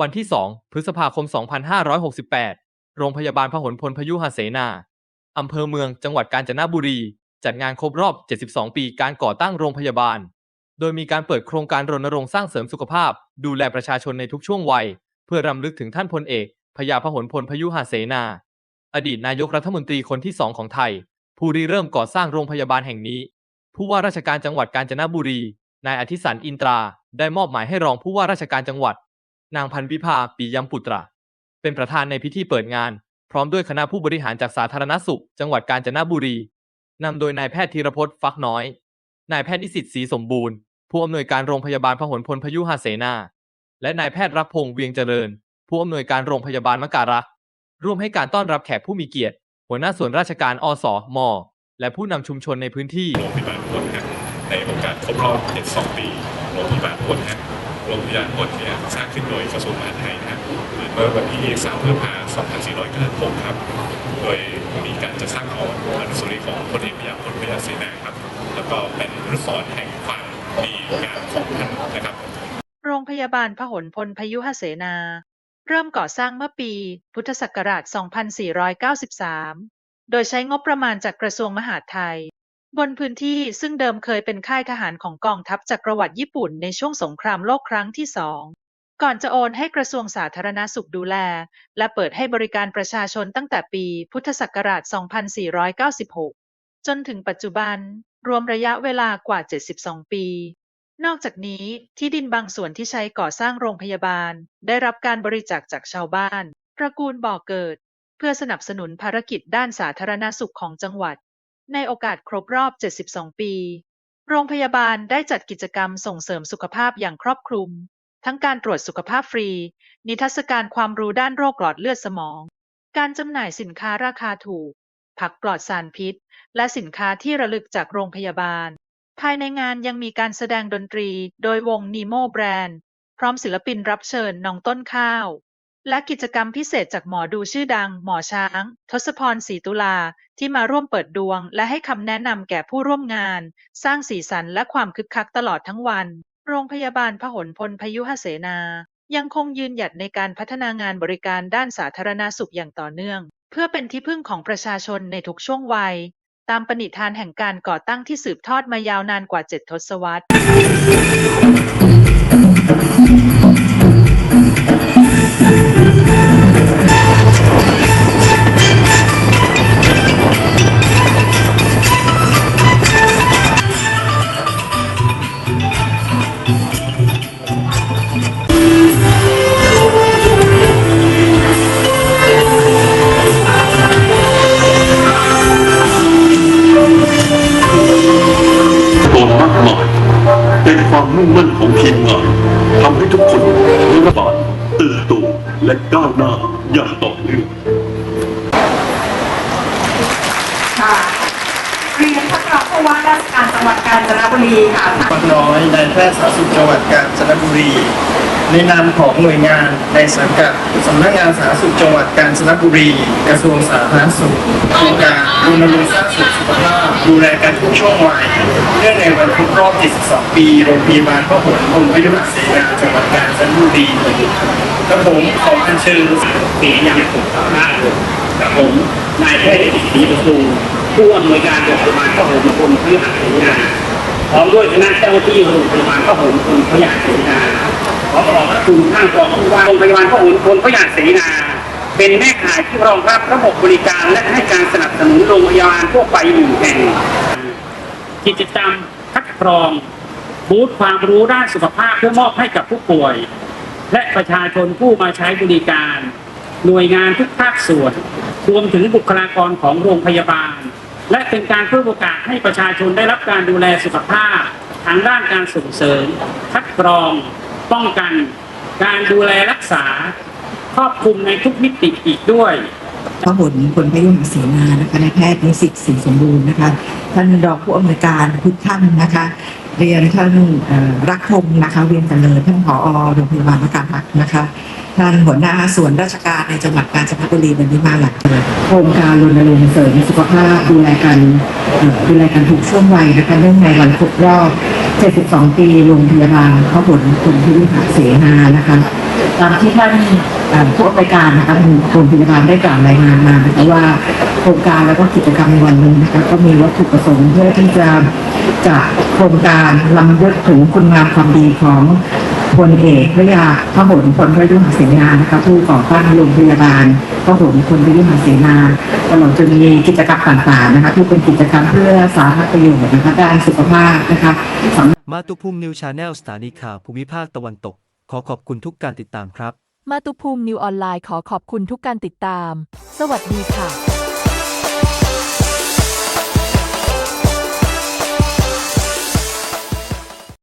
วันที่ 2 พฤษภาคม 2568 โรงพยาบาลพหลพลพยุหเสนา อำเภอเมือง จังหวัดกาญจนบุรี จัดงานครบรอบ 72 ปีการก่อตั้งโรงพยาบาล โดยมีการเปิดโครงการรณรงค์สร้างเสริมสุขภาพ ดูแลประชาชนในทุกช่วงวัย เพื่อรำลึกถึงท่านพลเอกพญาพหลพลพยุหเสนา อดีตนายกรัฐมนตรีคนที่สองของไทย ผู้ริเริ่มก่อสร้างโรงพยาบาลแห่งนี้ ผู้ว่าราชการจังหวัดกาญจนบุรี นายอธิสันอินตรา ได้มอบหมายให้รองผู้ว่าราชการจังหวัด นางพันวิภาปียมปุตราเป็นประธานในพิธีเปิดงาน พร้อมด้วยคณะผู้บริหารจากสาธารณสุข จังหวัดกาญจนบุรีนำโดยนายแพทย์ธีรพจน์ฟักน้อย นายแพทย์นิสิตศรีสมบูรณ์ ผู้อำนวยการโรงพยาบาลพหลพลพยุหเสนา และนายแพทย์รักพงษ์เวียงเจริญ ผู้อำนวยการโรงพยาบาลมการักร่วมให้การต้อนรับแขกผู้มีเกียรติ หัวหน้าส่วนราชการอสมและผู้นำชุมชนในพื้นที่โรงพยาบาลพลในโอกาสครบรอบ 72 ปีโรงพยาบาลพล โรงพยาบาลพลเนี่ยสร้างขึ้นโดยกระทรวงมหาดไทยนะเมื่อวันที่ 3พฤษภาคม 2496 ครับ โดยมีการจัดสร้างของอนุสาวรีย์ของพลเอกพยาพลพยาเสนาครับ แล้วก็เป็นอนุสรณ์แห่งความดีงามของท่านนะครับ โรงพยาบาลพหลพลพยุหเสนา เริ่มก่อสร้างเมื่อปี พุทธศักราช 2493 โดยใช้งบประมาณจากกระทรวงมหาดไทย บนพื้นที่ซึ่งเดิมเคยเป็นค่ายทหารของกองทัพจักรวรรดิญี่ปุ่นในช่วงสงครามโลกครั้งที่สองก่อนจะโอนให้กระทรวงสาธารณสุขดูแล และเปิดให้บริการประชาชนตั้งแต่ปีพุทธศักราช 2496 จนถึงปัจจุบัน รวมระยะเวลากว่า 72 ปี นอกจากนี้ที่ดินบางส่วนที่ใช้ก่อสร้างโรงพยาบาล ได้รับการบริจาคจากชาวบ้านตระกูลบ่อเกิด เพื่อสนับสนุนภารกิจด้านสาธารณสุขของจังหวัด ในโอกาสครบรอบ72ปี โรงพยาบาลได้จัดกิจกรรมส่งเสริมสุขภาพอย่างครอบคลุม ทั้งการตรวจสุขภาพฟรี นิทรรศการความรู้ด้านโรคหลอดเลือดสมอง การจำหน่ายสินค้าราคาถูก ผักปลอดสารพิษ และสินค้าที่ระลึกจากโรงพยาบาล ภายในงานยังมีการแสดงดนตรี โดยวงนีโมแบรนด์ พร้อมศิลปินรับเชิญน้องต้นข้าว และกิจกรรมพิเศษจากหมอดูชื่อดัง หมอช้าง ทศพร ศรีตุลา ที่มาร่วมเปิดดวง และให้คำแนะนำแก่ผู้ร่วมงาน สร้างสีสันและความคึกคักตลอดทั้งวัน โรงพยาบาลพหลพลพยุหเสนา ยังคงยืนหยัดในการพัฒนางานบริการด้านสาธารณสุขอย่างต่อเนื่อง เพื่อเป็นที่พึ่งของประชาชนในทุกช่วงวัย ตามปณิธานแห่งการก่อตั้งที่สืบทอดมายาวนานกว่าเจ็ดทศวรรษ ความมุ่งมั่นของทีมงานทำให้ทุกคนระบาดเติบโตและก้าวหน้าอย่างต่อเนื่องค่ะเรียนท่านรองผู้ว่าราชการจังหวัดกาญจนบุรีค่ะ ปักน้อยนายแพทย์สาธารณสุขจังหวัดกาญจนบุรี ในนามของหน่วยงานในสังกัดสำนักงานสาธารณสุขจังหวัดกาญจนบุรี กระทรวงสาธารณสุขโครงการรณรงค์สร้างสุขสุขภาพดูแลกันทุกช่วงวัยเนื่องในวันครบรอบ 72 ปีโรงพยาบาลพหลพลพยุหเสนาจังหวัดกาญจนบุรีกระผมขออัญเชิญสีอย่างถูกต้องนะกับผมนายแพทย์ศรีประทุมผู้อำนวยการโรงพยาบาลพหลพลพยุหเสนาพร้อมด้วยคณะเจ้าหน้าที่โรงพยาบาลพหลพลพยุหเสนา ขอขอบพระคุณท่านรองผู้ว่าโรงพยาบาลพหลพลพยุหเสนา เป็นแม่ข่ายที่รองรับระบบบริการและให้การสนับสนุนโรงพยาบาลทั่วไปหนึ่งแห่ง กิจกรรมคัดกรองบูธความรู้ด้านสุขภาพเพื่อมอบให้กับผู้ป่วย และประชาชนผู้มาใช้บริการ หน่วยงานทุกภาคส่วน รวมถึงบุคลากรของโรงพยาบาล และเป็นการเพิ่มโอกาสให้ประชาชนได้รับการดูแลสุขภาพ ทางด้านการส่งเสริม คัดกรอง ป้องกัน การดูแลรักษา ครอบคลุมในทุกมิติอีกด้วยพหลพลพยุหเสนานะคะนายแพทย์นิสิตศรีสมบูรณ์นะคะท่านรองผู้อำนวยการทุกท่านนะคะ เรียนท่านเอ่อรักพงศ์นะคะ เวียนเจริญท่านผอโรงพยาบาลมการพักนะคะท่านหัวหน้าส่วนราชการในจังหวัดกาญจนบุรีวันนี้มาหลักเลยโครงการรณรงค์เสริมสุขภาพดูแลกันเอ่อดูแลกันทุกช่วงวัยนะคะเนื่องในวันครบรอบ 72 ปีโรงพยาบาลพหลพลพยุหเสนานะคะตามที่ท่านผู้อำนวยการนะคะโรงพยาบาลได้กล่าวรายงานมานะคะว่าโครงการแล้วก็กิจกรรมในวันนี้นะคะก็มีวัตถุประสงค์เพื่อที่จะจะโครงการลำลึกถึงคุณงามความดีของพลเอกพระยาพหลพลพระยุหเสนานะคะผู้ก่อตั้งโรงพยาบาลพหลพลพระยุหเสนาตลอดจนมีกิจกรรมต่างๆนะคะที่เป็นกิจกรรมเพื่อสาธารณประโยชน์นะคะด้านสุขภาพนะคะสำ มาตุภูมินิวชาแนลสถานีข่าวภูมิภาคตะวันตก ขอขอบคุณทุกการติดตามครับ มาตุภูมินิวออนไลน์ขอขอบคุณทุกการติดตาม สวัสดีค่ะ